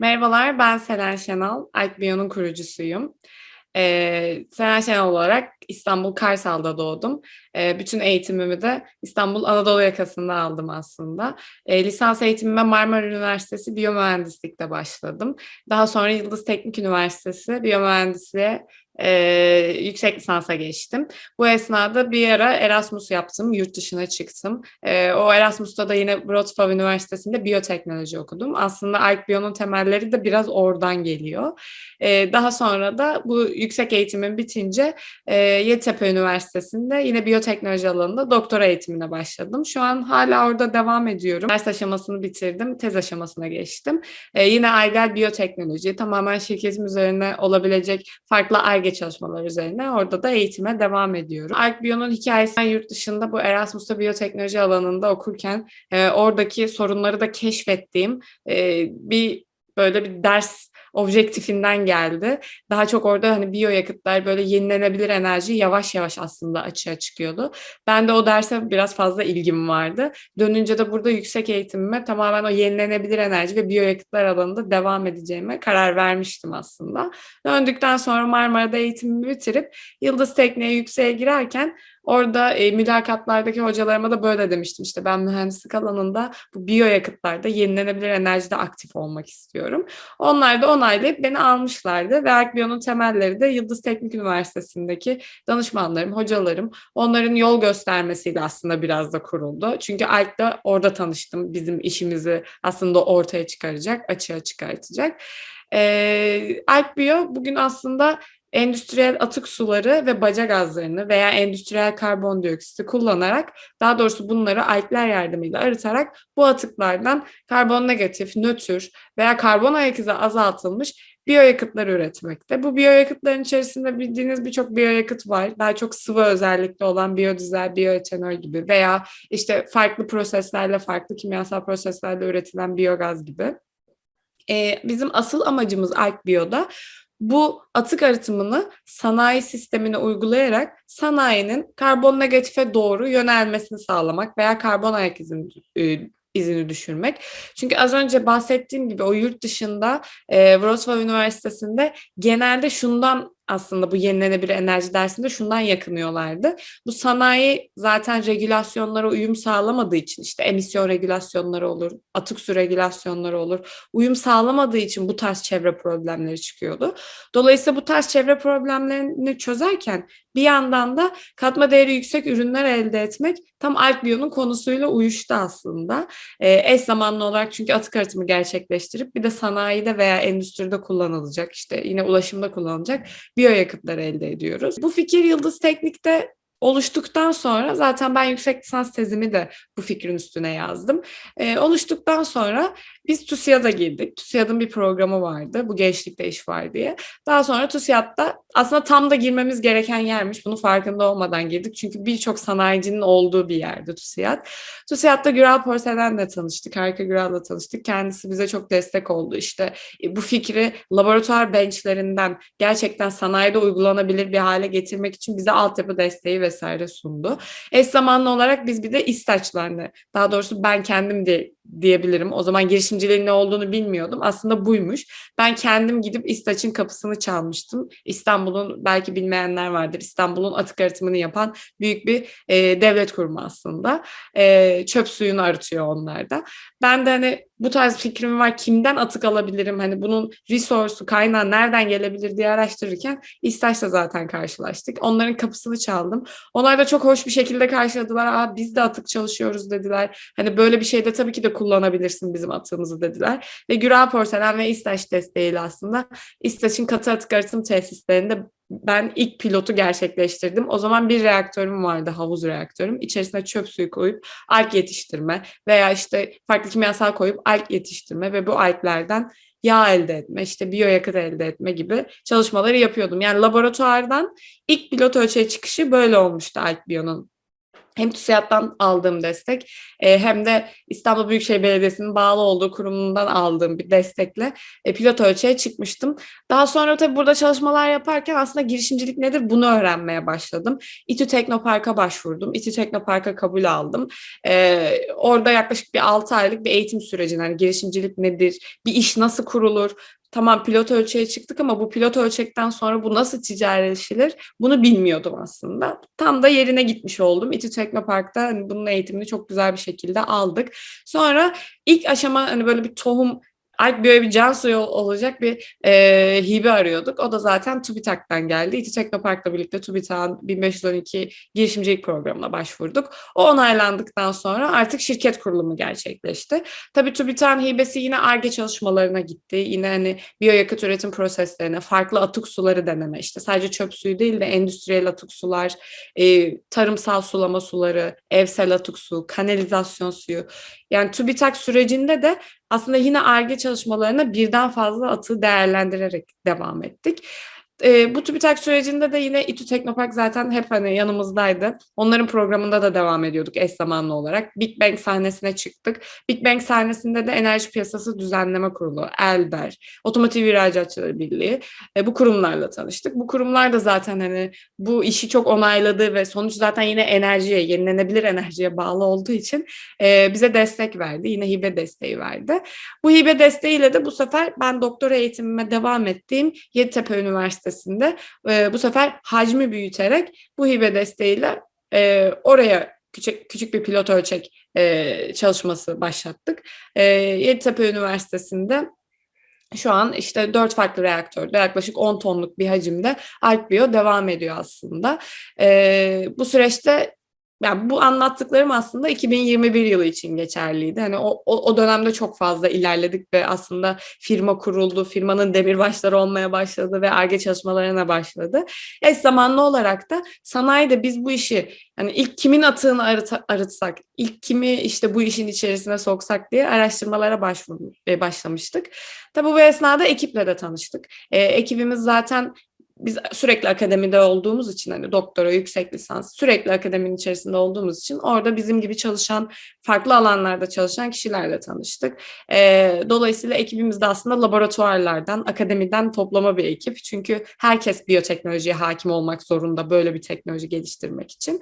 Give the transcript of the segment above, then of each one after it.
Merhabalar, ben Selen Şenal, Alkbiyon'un kurucusuyum. Ee, Selen Şenal olarak İstanbul Karsal'da doğdum. Ee, bütün eğitimimi de İstanbul Anadolu yakasında aldım aslında. Ee, lisans eğitimime Marmara Üniversitesi Biyomühendislik'te başladım. Daha sonra Yıldız Teknik Üniversitesi Biyomühendisliğe e, yüksek lisansa geçtim. Bu esnada bir ara Erasmus yaptım, yurt dışına çıktım. E, o Erasmus'ta da yine Wrocław Üniversitesi'nde biyoteknoloji okudum. Aslında Alkbiyon'un temelleri de biraz oradan geliyor. E, daha sonra da bu yüksek eğitimin bitince e, Yeditepe Üniversitesi'nde yine biyoteknoloji alanında doktora eğitimine başladım. Şu an hala orada devam ediyorum. Ders aşamasını bitirdim, tez aşamasına geçtim. E, yine Aygel Biyoteknoloji, tamamen şirketim üzerine olabilecek farklı ARGE çalışmalar üzerine orada da eğitime devam ediyorum. Alkbiyon'un hikayesi yurt dışında bu Erasmus'ta biyoteknoloji alanında okurken e, oradaki sorunları da keşfettiğim e, bir böyle bir ders objektifinden geldi. Daha çok orada hani biyoyakıtlar böyle yenilenebilir enerji yavaş yavaş aslında açığa çıkıyordu. Ben de o derse biraz fazla ilgim vardı. Dönünce de burada yüksek eğitimime tamamen o yenilenebilir enerji ve biyoyakıtlar alanında devam edeceğime karar vermiştim aslında. Döndükten sonra Marmara'da eğitimimi bitirip Yıldız Tekniğe yükseğe girerken Orada e, mülakatlardaki hocalarıma da böyle demiştim işte ben mühendislik alanında bu biyoyakıtlarda yenilenebilir enerjide aktif olmak istiyorum. Onlar da onaylayıp beni almışlardı ve Erkbiyon'un temelleri de Yıldız Teknik Üniversitesi'ndeki danışmanlarım, hocalarım onların yol göstermesiyle aslında biraz da kuruldu. Çünkü Alk'la orada tanıştım. Bizim işimizi aslında ortaya çıkaracak, açığa çıkartacak. Ee, Alkbiyo bugün aslında endüstriyel atık suları ve baca gazlarını veya endüstriyel karbondioksiti kullanarak daha doğrusu bunları algler yardımıyla arıtarak bu atıklardan karbon negatif, nötr veya karbon ayak izi azaltılmış biyoyakıtlar üretmekte. Bu biyoyakıtların içerisinde bildiğiniz birçok biyoyakıt var. Daha çok sıvı özellikli olan biyodizel, biyoetanol gibi veya işte farklı proseslerle, farklı kimyasal proseslerle üretilen biyogaz gibi. Ee, bizim asıl amacımız Alkbio'da bu atık arıtımını sanayi sistemine uygulayarak sanayinin karbon negatife doğru yönelmesini sağlamak veya karbon ayak izini e, izini düşürmek. Çünkü az önce bahsettiğim gibi o yurt dışında e, Wrocław Üniversitesi'nde genelde şundan aslında bu yenilenebilir enerji dersinde şundan yakınıyorlardı. Bu sanayi zaten regülasyonlara uyum sağlamadığı için işte emisyon regülasyonları olur, atık su regülasyonları olur. Uyum sağlamadığı için bu tarz çevre problemleri çıkıyordu. Dolayısıyla bu tarz çevre problemlerini çözerken bir yandan da katma değeri yüksek ürünler elde etmek tam Alkbio'nun konusuyla uyuştu aslında. E, eş zamanlı olarak çünkü atık arıtımı gerçekleştirip bir de sanayide veya endüstride kullanılacak işte yine ulaşımda kullanılacak biyoyakıtlar elde ediyoruz. Bu fikir Yıldız Teknik'te oluştuktan sonra zaten ben yüksek lisans tezimi de bu fikrin üstüne yazdım. E, oluştuktan sonra biz TÜSİAD'a girdik. TÜSİAD'ın bir programı vardı. Bu gençlikte iş var diye. Daha sonra TÜSİAD'da aslında tam da girmemiz gereken yermiş. Bunu farkında olmadan girdik. Çünkü birçok sanayicinin olduğu bir yerde TÜSİAD. TÜSİAD'da Güral Porselen'le tanıştık. Harika Güral'la tanıştık. Kendisi bize çok destek oldu. İşte e, bu fikri laboratuvar benchlerinden gerçekten sanayide uygulanabilir bir hale getirmek için bize altyapı desteği vesaire sundu. Eş zamanlı olarak biz bir de İstaçlarla, daha doğrusu ben kendim de diyebilirim. O zaman girişimciliğin ne olduğunu bilmiyordum. Aslında buymuş. Ben kendim gidip İstaç'ın kapısını çalmıştım. İstanbul'un belki bilmeyenler vardır. İstanbul'un atık arıtımını yapan büyük bir e, devlet kurumu aslında. E, çöp suyunu arıtıyor onlarda. Ben de hani bu tarz fikrim var. Kimden atık alabilirim? Hani bunun resource'u, kaynağı nereden gelebilir diye araştırırken İstaç'la zaten karşılaştık. Onların kapısını çaldım. Onlar da çok hoş bir şekilde karşıladılar. Aa biz de atık çalışıyoruz dediler. Hani böyle bir şeyde tabii ki de kullanabilirsin bizim atığımızı dediler. Ve Güral Porselen ve İstaç desteğiyle aslında İstaç'ın katı atık arıtım tesislerinde ben ilk pilotu gerçekleştirdim. O zaman bir reaktörüm vardı, havuz reaktörüm. İçerisine çöp suyu koyup alg yetiştirme veya işte farklı kimyasal koyup alg yetiştirme ve bu alglerden yağ elde etme, işte biyoyakıt elde etme gibi çalışmaları yapıyordum. Yani laboratuvardan ilk pilot ölçeğe çıkışı böyle olmuştu Alkbio'nun. Hem TÜSİAD'dan aldığım destek e, hem de İstanbul Büyükşehir Belediyesi'nin bağlı olduğu kurumundan aldığım bir destekle e, pilot ölçeğe çıkmıştım. Daha sonra tabii burada çalışmalar yaparken aslında girişimcilik nedir bunu öğrenmeye başladım. İTÜ Teknopark'a başvurdum. İTÜ Teknopark'a kabul aldım. E, orada yaklaşık bir 6 aylık bir eğitim sürecine yani girişimcilik nedir, bir iş nasıl kurulur, tamam pilot ölçeğe çıktık ama bu pilot ölçekten sonra bu nasıl ticaretleşilir bunu bilmiyordum aslında. Tam da yerine gitmiş oldum. İTÜ Teknopark'ta bunun eğitimini çok güzel bir şekilde aldık. Sonra ilk aşama hani böyle bir tohum Alp böyle bir can suyu olacak bir e, hibe arıyorduk. O da zaten TÜBİTAK'tan geldi. İTÜ Teknopark'la birlikte TÜBİTAK'ın 1512 girişimcilik programına başvurduk. O onaylandıktan sonra artık şirket kurulumu gerçekleşti. Tabii TÜBİTAK'ın hibesi yine ARGE çalışmalarına gitti. Yine hani biyoyakıt üretim proseslerine, farklı atık suları deneme işte sadece çöp suyu değil de endüstriyel atık sular, e, tarımsal sulama suları, evsel atık su, kanalizasyon suyu. Yani TÜBİTAK sürecinde de aslında yine ARGE çalışmalarına birden fazla atığı değerlendirerek devam ettik. E, bu TÜBİTAK sürecinde de yine İTÜ Teknopark zaten hep hani yanımızdaydı. Onların programında da devam ediyorduk eş zamanlı olarak. Big Bang sahnesine çıktık. Big Bang sahnesinde de Enerji Piyasası Düzenleme Kurulu, ELBER, Otomotiv İhracatçıları Birliği e, bu kurumlarla tanıştık. Bu kurumlar da zaten hani bu işi çok onayladı ve sonuç zaten yine enerjiye, yenilenebilir enerjiye bağlı olduğu için e, bize destek verdi. Yine hibe desteği verdi. Bu hibe desteğiyle de bu sefer ben doktora eğitimime devam ettiğim Yeditepe Üniversitesi Üniversitesi'nde e, bu sefer hacmi büyüterek bu hibe desteğiyle e, oraya küçük küçük bir pilot ölçek e, çalışması başlattık. E, Yeditepe Üniversitesi'nde şu an işte dört farklı reaktörde yaklaşık 10 tonluk bir hacimde AlpBio devam ediyor aslında. E, bu süreçte yani bu anlattıklarım aslında 2021 yılı için geçerliydi. Hani o, o, o dönemde çok fazla ilerledik ve aslında firma kuruldu, firmanın demirbaşları olmaya başladı ve ARGE çalışmalarına başladı. Eş zamanlı olarak da sanayide biz bu işi hani ilk kimin atığını arıt, arıtsak, ilk kimi işte bu işin içerisine soksak diye araştırmalara başvurmuş, e, başlamıştık. Tabii bu esnada ekiple de tanıştık. E, ekibimiz zaten biz sürekli akademide olduğumuz için hani doktora, yüksek lisans sürekli akademinin içerisinde olduğumuz için orada bizim gibi çalışan farklı alanlarda çalışan kişilerle tanıştık. E, dolayısıyla ekibimiz de aslında laboratuvarlardan, akademiden toplama bir ekip. Çünkü herkes biyoteknolojiye hakim olmak zorunda böyle bir teknoloji geliştirmek için.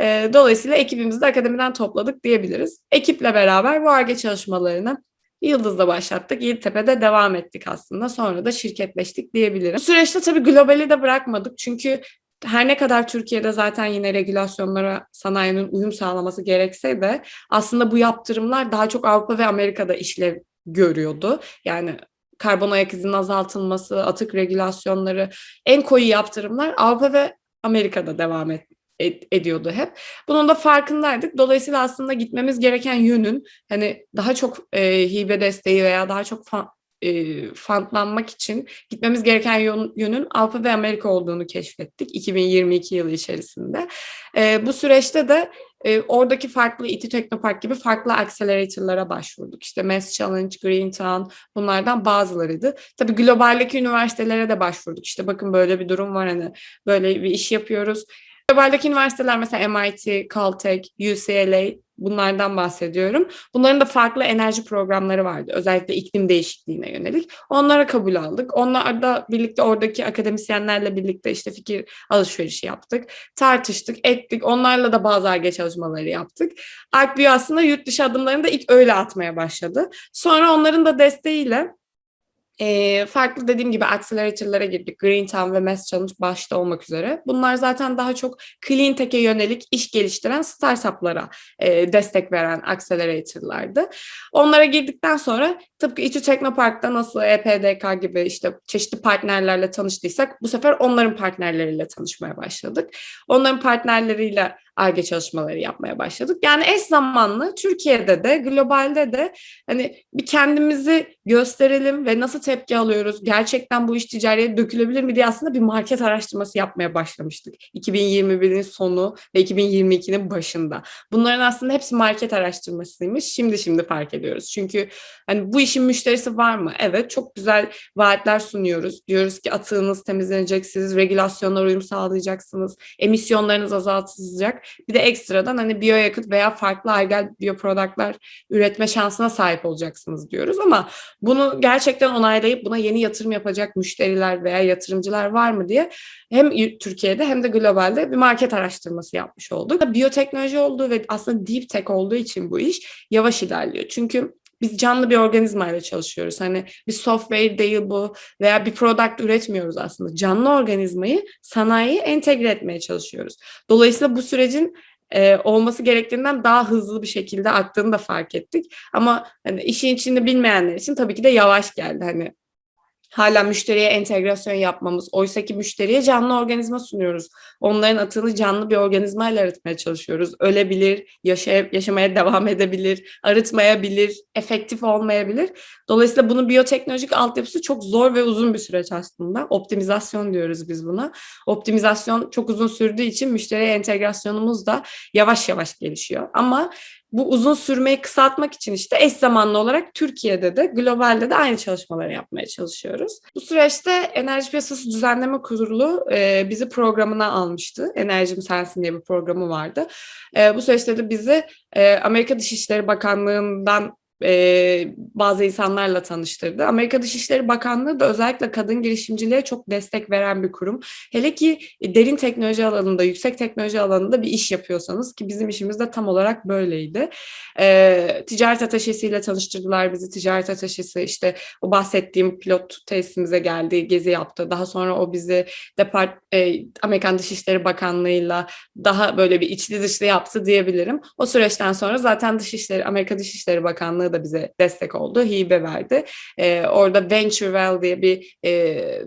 E, dolayısıyla ekibimizi de akademiden topladık diyebiliriz. Ekiple beraber bu ARGE çalışmalarını Yıldız'da başlattık. Yeditepe'de devam ettik aslında. Sonra da şirketleştik diyebilirim. Bu süreçte tabii globali de bırakmadık. Çünkü her ne kadar Türkiye'de zaten yine regülasyonlara sanayinin uyum sağlaması gerekse de aslında bu yaptırımlar daha çok Avrupa ve Amerika'da işlev görüyordu. Yani karbon ayak izinin azaltılması, atık regülasyonları en koyu yaptırımlar Avrupa ve Amerika'da devam et, ed- ediyordu hep. Bunun da farkındaydık. Dolayısıyla aslında gitmemiz gereken yönün hani daha çok e, hibe desteği veya daha çok fa- e, fantlanmak için gitmemiz gereken yön, yönün Avrupa ve Amerika olduğunu keşfettik 2022 yılı içerisinde. E, bu süreçte de e, oradaki farklı İTÜ Teknopark gibi farklı accelerator'lara başvurduk. İşte Mass Challenge, Green Town bunlardan bazılarıydı. Tabii globaldeki üniversitelere de başvurduk. İşte bakın böyle bir durum var hani böyle bir iş yapıyoruz Globaldeki üniversiteler mesela MIT, Caltech, UCLA bunlardan bahsediyorum. Bunların da farklı enerji programları vardı. Özellikle iklim değişikliğine yönelik. Onlara kabul aldık. Onlar da birlikte oradaki akademisyenlerle birlikte işte fikir alışverişi yaptık. Tartıştık, ettik. Onlarla da bazı ARGE çalışmaları yaptık. ArkBio aslında yurt dışı adımlarını da ilk öyle atmaya başladı. Sonra onların da desteğiyle e, farklı dediğim gibi accelerator'lara girdik. Green Town ve Mass Challenge başta olmak üzere. Bunlar zaten daha çok clean tech'e yönelik iş geliştiren startup'lara e, destek veren accelerator'lardı. Onlara girdikten sonra tıpkı İTÜ Teknopark'ta nasıl EPDK gibi işte çeşitli partnerlerle tanıştıysak bu sefer onların partnerleriyle tanışmaya başladık. Onların partnerleriyle ARGE çalışmaları yapmaya başladık. Yani eş zamanlı Türkiye'de de globalde de hani bir kendimizi gösterelim ve nasıl tepki alıyoruz? Gerçekten bu iş ticariye dökülebilir mi diye aslında bir market araştırması yapmaya başlamıştık. 2021'in sonu ve 2022'nin başında. Bunların aslında hepsi market araştırmasıymış. Şimdi şimdi fark ediyoruz. Çünkü hani bu işin müşterisi var mı? Evet çok güzel vaatler sunuyoruz. Diyoruz ki atığınız temizlenecek, siz regülasyonlara uyum sağlayacaksınız, emisyonlarınız azaltılacak. Bir de ekstradan hani biyoyakıt veya farklı argel biyoproduktlar üretme şansına sahip olacaksınız diyoruz ama bunu gerçekten onaylayıp buna yeni yatırım yapacak müşteriler veya yatırımcılar var mı diye hem Türkiye'de hem de globalde bir market araştırması yapmış olduk. Biyoteknoloji olduğu ve aslında deep tech olduğu için bu iş yavaş ilerliyor. Çünkü biz canlı bir organizmayla çalışıyoruz. Hani bir software değil bu veya bir product üretmiyoruz aslında. Canlı organizmayı sanayiye entegre etmeye çalışıyoruz. Dolayısıyla bu sürecin e, olması gerektiğinden daha hızlı bir şekilde aktığını da fark ettik. Ama hani işin içinde bilmeyenler için tabii ki de yavaş geldi. Hani hala müşteriye entegrasyon yapmamız. Oysa ki müşteriye canlı organizma sunuyoruz. Onların atını canlı bir organizmayla arıtmaya çalışıyoruz. Ölebilir, yaşay yaşamaya devam edebilir, arıtmayabilir, efektif olmayabilir. Dolayısıyla bunun biyoteknolojik altyapısı çok zor ve uzun bir süreç aslında. Optimizasyon diyoruz biz buna. Optimizasyon çok uzun sürdüğü için müşteriye entegrasyonumuz da yavaş yavaş gelişiyor. Ama bu uzun sürmeyi kısaltmak için işte eş zamanlı olarak Türkiye'de de globalde de aynı çalışmaları yapmaya çalışıyoruz. Bu süreçte Enerji Piyasası Düzenleme Kurulu e, bizi programına almıştı. Enerjim Sensin diye bir programı vardı. E, bu süreçte de bizi e, Amerika Dışişleri Bakanlığı'ndan e, bazı insanlarla tanıştırdı. Amerika Dışişleri Bakanlığı da özellikle kadın girişimciliğe çok destek veren bir kurum. Hele ki derin teknoloji alanında, yüksek teknoloji alanında bir iş yapıyorsanız ki bizim işimiz de tam olarak böyleydi. E, ticaret ateşesiyle tanıştırdılar bizi. Ticaret ateşesi işte o bahsettiğim pilot tesisimize geldi, gezi yaptı. Daha sonra o bizi depart, e, Amerikan Dışişleri Bakanlığı'yla daha böyle bir içli dışlı yaptı diyebilirim. O süreçten sonra zaten Dışişleri, Amerika Dışişleri Bakanlığı da bize destek oldu. Hibe verdi. E, orada VentureWell diye bir e,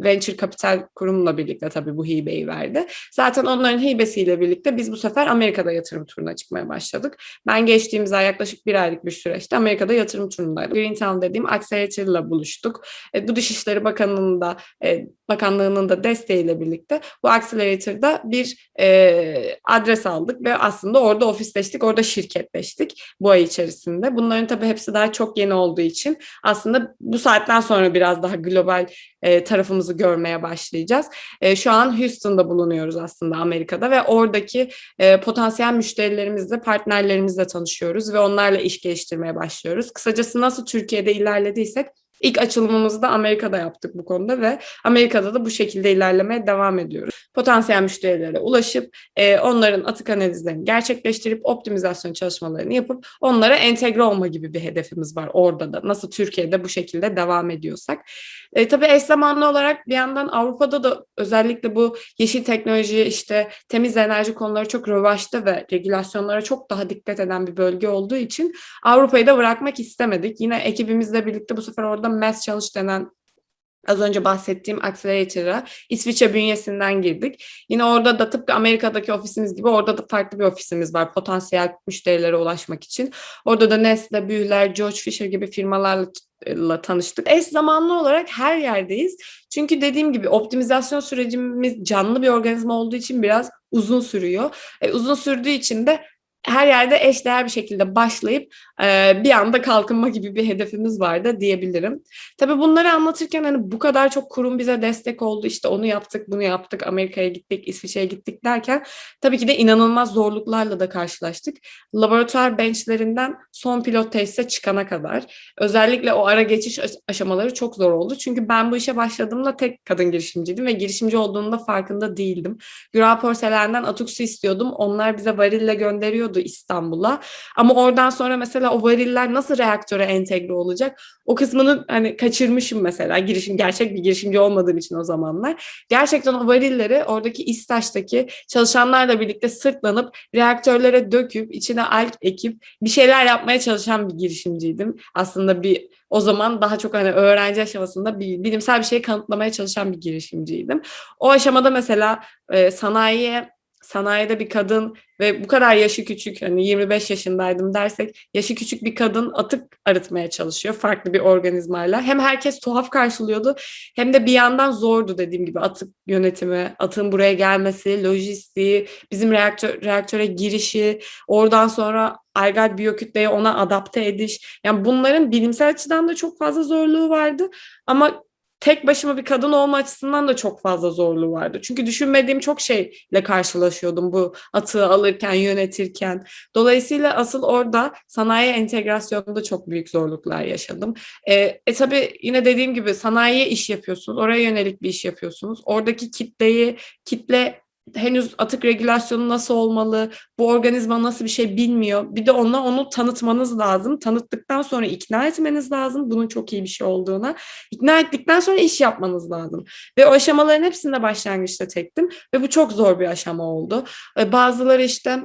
venture kapital kurumla birlikte tabii bu hibeyi verdi. Zaten onların hibesiyle birlikte biz bu sefer Amerika'da yatırım turuna çıkmaya başladık. Ben geçtiğimiz ay yaklaşık bir aylık bir süreçte Amerika'da yatırım turundaydım. Greentown dediğim Accelerator'la buluştuk. E, bu Dışişleri Bakanlığı'nın da e, Bakanlığı'nın da desteğiyle birlikte bu Accelerator'da bir e, adres aldık ve aslında orada ofisleştik, orada şirketleştik bu ay içerisinde. Bunların tabii hepsi daha çok yeni olduğu için aslında bu saatten sonra biraz daha global e, tarafımızı görmeye başlayacağız. E, şu an Houston'da bulunuyoruz aslında Amerika'da ve oradaki e, potansiyel müşterilerimizle, partnerlerimizle tanışıyoruz ve onlarla iş geliştirmeye başlıyoruz. Kısacası nasıl Türkiye'de ilerlediysek İlk açılımımızı da Amerika'da yaptık bu konuda ve Amerika'da da bu şekilde ilerlemeye devam ediyoruz. Potansiyel müşterilere ulaşıp e, onların atık analizlerini gerçekleştirip optimizasyon çalışmalarını yapıp onlara entegre olma gibi bir hedefimiz var orada da. Nasıl Türkiye'de bu şekilde devam ediyorsak. E, tabii eş zamanlı olarak bir yandan Avrupa'da da özellikle bu yeşil teknoloji işte temiz enerji konuları çok rövaşta ve regülasyonlara çok daha dikkat eden bir bölge olduğu için Avrupa'yı da bırakmak istemedik. Yine ekibimizle birlikte bu sefer orada Mass Challenge denen az önce bahsettiğim Accelerator'a İsviçre bünyesinden girdik. Yine orada da tıpkı Amerika'daki ofisimiz gibi orada da farklı bir ofisimiz var potansiyel müşterilere ulaşmak için. Orada da Nestle, Bühler, George Fisher gibi firmalarla tanıştık. Eş zamanlı olarak her yerdeyiz. Çünkü dediğim gibi optimizasyon sürecimiz canlı bir organizma olduğu için biraz uzun sürüyor. E, uzun sürdüğü için de her yerde eşdeğer bir şekilde başlayıp e, bir anda kalkınma gibi bir hedefimiz vardı diyebilirim. Tabii bunları anlatırken hani bu kadar çok kurum bize destek oldu. İşte onu yaptık, bunu yaptık, Amerika'ya gittik, İsviçre'ye gittik derken tabii ki de inanılmaz zorluklarla da karşılaştık. Laboratuvar benchlerinden son pilot tesise çıkana kadar özellikle o ara geçiş aşamaları çok zor oldu. Çünkü ben bu işe başladığımda tek kadın girişimciydim ve girişimci olduğumda farkında değildim. Güral Porselen'den atık su istiyordum. Onlar bize varille gönderiyordu geliyordu İstanbul'a. Ama oradan sonra mesela o variller nasıl reaktöre entegre olacak? O kısmını hani kaçırmışım mesela girişim gerçek bir girişimci olmadığım için o zamanlar. Gerçekten o varilleri oradaki İstaş'taki çalışanlarla birlikte sırtlanıp reaktörlere döküp içine alk ekip bir şeyler yapmaya çalışan bir girişimciydim. Aslında bir o zaman daha çok hani öğrenci aşamasında bir bilimsel bir şey kanıtlamaya çalışan bir girişimciydim. O aşamada mesela e, sanayiye sanayide bir kadın ve bu kadar yaşı küçük hani 25 yaşındaydım dersek yaşı küçük bir kadın atık arıtmaya çalışıyor farklı bir organizmayla. Hem herkes tuhaf karşılıyordu hem de bir yandan zordu dediğim gibi atık yönetimi, atığın buraya gelmesi, lojistiği, bizim reaktör, reaktöre girişi, oradan sonra algal biyokütleye ona adapte ediş. Yani bunların bilimsel açıdan da çok fazla zorluğu vardı ama tek başıma bir kadın olma açısından da çok fazla zorluğu vardı. Çünkü düşünmediğim çok şeyle karşılaşıyordum bu atığı alırken, yönetirken. Dolayısıyla asıl orada sanayi entegrasyonunda çok büyük zorluklar yaşadım. E, e tabii yine dediğim gibi sanayiye iş yapıyorsunuz, oraya yönelik bir iş yapıyorsunuz. Oradaki kitleyi, kitle henüz atık regülasyonu nasıl olmalı, bu organizma nasıl bir şey bilmiyor. Bir de ona onu tanıtmanız lazım. Tanıttıktan sonra ikna etmeniz lazım bunun çok iyi bir şey olduğuna. İkna ettikten sonra iş yapmanız lazım. Ve o aşamaların hepsinde başlangıçta tektim ve bu çok zor bir aşama oldu. Bazıları işte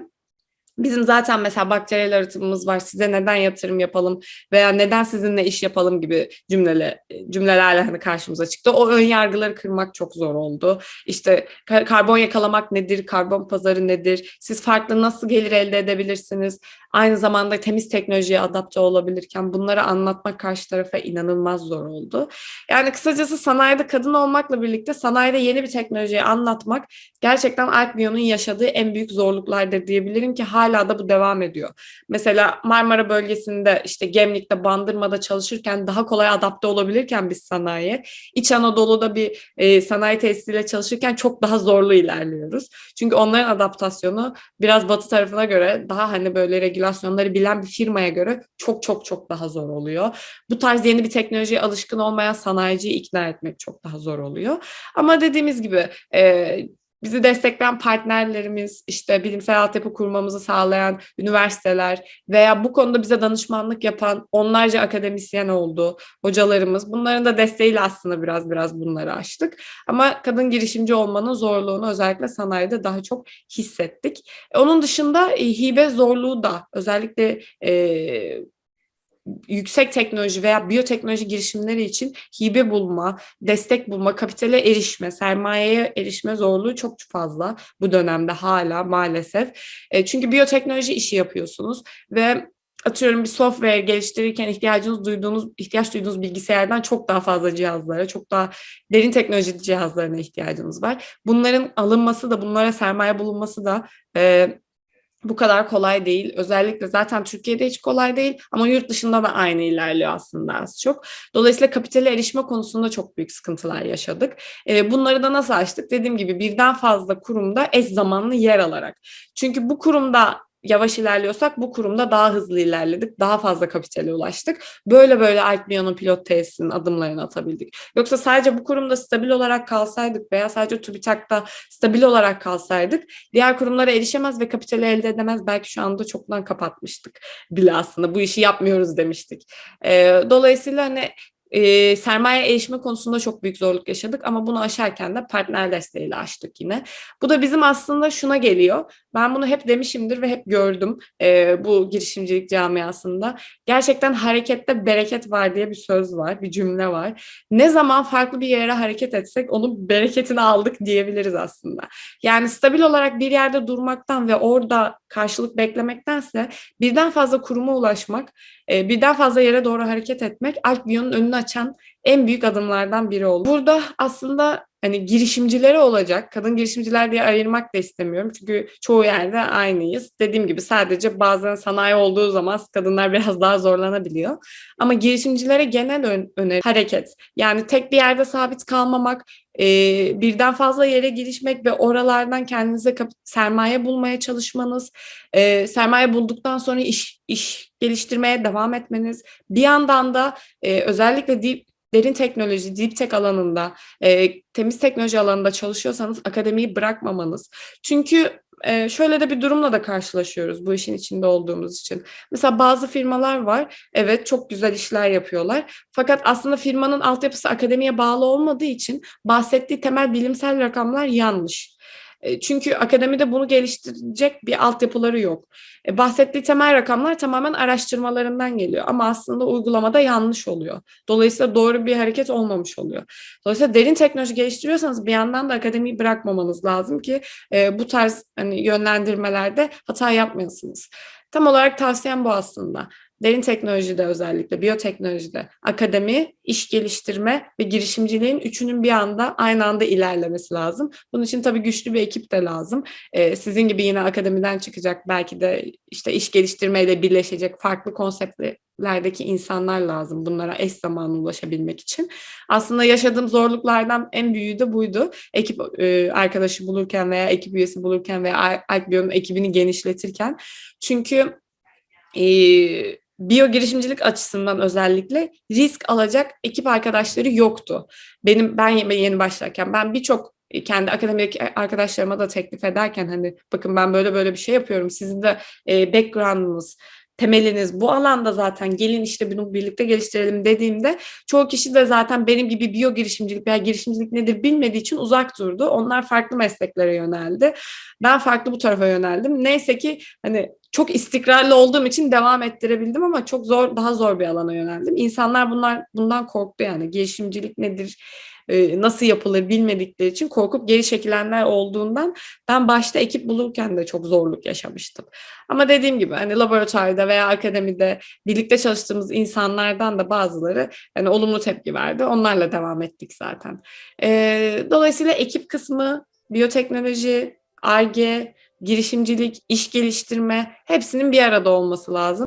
Bizim zaten mesela bakteriyel arıtımımız var. Size neden yatırım yapalım veya neden sizinle iş yapalım gibi cümleler cümlelerle hani karşımıza çıktı. O ön yargıları kırmak çok zor oldu. İşte karbon yakalamak nedir? Karbon pazarı nedir? Siz farklı nasıl gelir elde edebilirsiniz? Aynı zamanda temiz teknolojiye adapte olabilirken bunları anlatmak karşı tarafa inanılmaz zor oldu. Yani kısacası sanayide kadın olmakla birlikte sanayide yeni bir teknolojiyi anlatmak gerçekten Alpbio'nun yaşadığı en büyük zorluklardır diyebilirim ki hala hala da bu devam ediyor. Mesela Marmara bölgesinde işte Gemlik'te, Bandırma'da çalışırken daha kolay adapte olabilirken biz sanayiye, İç Anadolu'da bir e, sanayi tesisiyle çalışırken çok daha zorlu ilerliyoruz. Çünkü onların adaptasyonu biraz batı tarafına göre daha hani böyle regülasyonları bilen bir firmaya göre çok çok çok daha zor oluyor. Bu tarz yeni bir teknolojiye alışkın olmayan sanayiciyi ikna etmek çok daha zor oluyor. Ama dediğimiz gibi e, bizi destekleyen partnerlerimiz, işte bilimsel altyapı kurmamızı sağlayan üniversiteler veya bu konuda bize danışmanlık yapan onlarca akademisyen oldu, hocalarımız. Bunların da desteğiyle aslında biraz biraz bunları açtık. Ama kadın girişimci olmanın zorluğunu özellikle sanayide daha çok hissettik. Onun dışında e, hibe zorluğu da özellikle e, yüksek teknoloji veya biyoteknoloji girişimleri için hibe bulma, destek bulma, kapitale erişme, sermayeye erişme zorluğu çok fazla bu dönemde hala maalesef. E, çünkü biyoteknoloji işi yapıyorsunuz ve atıyorum bir software geliştirirken ihtiyacınız duyduğunuz, ihtiyaç duyduğunuz bilgisayardan çok daha fazla cihazlara, çok daha derin teknoloji cihazlarına ihtiyacınız var. Bunların alınması da, bunlara sermaye bulunması da e, bu kadar kolay değil. Özellikle zaten Türkiye'de hiç kolay değil ama yurt dışında da aynı ilerliyor aslında az çok. Dolayısıyla kapitale erişme konusunda çok büyük sıkıntılar yaşadık. E, bunları da nasıl açtık? Dediğim gibi birden fazla kurumda eş zamanlı yer alarak. Çünkü bu kurumda yavaş ilerliyorsak bu kurumda daha hızlı ilerledik. Daha fazla kapitale ulaştık. Böyle böyle Alpmion'un pilot tesisinin adımlarını atabildik. Yoksa sadece bu kurumda stabil olarak kalsaydık veya sadece TÜBİTAK'ta stabil olarak kalsaydık diğer kurumlara erişemez ve kapitali elde edemez. Belki şu anda çoktan kapatmıştık bile aslında. Bu işi yapmıyoruz demiştik. Ee, dolayısıyla hani e, sermaye erişme konusunda çok büyük zorluk yaşadık ama bunu aşarken de partner desteğiyle aştık yine. Bu da bizim aslında şuna geliyor. Ben bunu hep demişimdir ve hep gördüm e, bu girişimcilik camiasında. Gerçekten harekette bereket var diye bir söz var, bir cümle var. Ne zaman farklı bir yere hareket etsek onun bereketini aldık diyebiliriz aslında. Yani stabil olarak bir yerde durmaktan ve orada karşılık beklemektense birden fazla kuruma ulaşmak, e, birden fazla yere doğru hareket etmek Alpbion'un önünü açan en büyük adımlardan biri oldu. Burada aslında hani girişimcileri olacak. Kadın girişimciler diye ayırmak da istemiyorum. Çünkü çoğu yerde aynıyız. Dediğim gibi sadece bazen sanayi olduğu zaman kadınlar biraz daha zorlanabiliyor. Ama girişimcilere genel ön öneri hareket. Yani tek bir yerde sabit kalmamak, e, birden fazla yere girişmek ve oralardan kendinize sermaye bulmaya çalışmanız, e, sermaye bulduktan sonra iş, iş geliştirmeye devam etmeniz, bir yandan da e, özellikle deep derin teknoloji, deep tech alanında, e, temiz teknoloji alanında çalışıyorsanız akademiyi bırakmamanız. Çünkü şöyle de bir durumla da karşılaşıyoruz bu işin içinde olduğumuz için. Mesela bazı firmalar var, evet çok güzel işler yapıyorlar. Fakat aslında firmanın altyapısı akademiye bağlı olmadığı için bahsettiği temel bilimsel rakamlar yanlış. E, çünkü akademide bunu geliştirecek bir altyapıları yok. E, bahsettiği temel rakamlar tamamen araştırmalarından geliyor ama aslında uygulamada yanlış oluyor. Dolayısıyla doğru bir hareket olmamış oluyor. Dolayısıyla derin teknoloji geliştiriyorsanız bir yandan da akademiyi bırakmamanız lazım ki e, bu tarz hani yönlendirmelerde hata yapmayasınız. Tam olarak tavsiyem bu aslında. Derin teknolojide özellikle, biyoteknolojide, akademi, iş geliştirme ve girişimciliğin üçünün bir anda aynı anda ilerlemesi lazım. Bunun için tabii güçlü bir ekip de lazım. Ee, sizin gibi yine akademiden çıkacak, belki de işte iş geliştirmeyle birleşecek farklı konseptlerdeki insanlar lazım bunlara eş zamanlı ulaşabilmek için. Aslında yaşadığım zorluklardan en büyüğü de buydu. Ekip e, arkadaşı bulurken veya ekip üyesi bulurken veya Alkbio'nun ekibini genişletirken. Çünkü e, biyo girişimcilik açısından özellikle risk alacak ekip arkadaşları yoktu. Benim ben yeni başlarken ben birçok kendi akademik arkadaşlarıma da teklif ederken hani bakın ben böyle böyle bir şey yapıyorum. Sizin de e, background'ınız temeliniz bu alanda zaten gelin işte bunu birlikte geliştirelim dediğimde çoğu kişi de zaten benim gibi biyo girişimcilik veya girişimcilik nedir bilmediği için uzak durdu. Onlar farklı mesleklere yöneldi. Ben farklı bu tarafa yöneldim. Neyse ki hani çok istikrarlı olduğum için devam ettirebildim ama çok zor daha zor bir alana yöneldim. İnsanlar bunlar bundan korktu yani girişimcilik nedir? nasıl yapılır bilmedikleri için korkup geri çekilenler olduğundan ben başta ekip bulurken de çok zorluk yaşamıştım. Ama dediğim gibi hani laboratuvarda veya akademide birlikte çalıştığımız insanlardan da bazıları hani olumlu tepki verdi. Onlarla devam ettik zaten. dolayısıyla ekip kısmı, biyoteknoloji, ARGE, girişimcilik, iş geliştirme hepsinin bir arada olması lazım.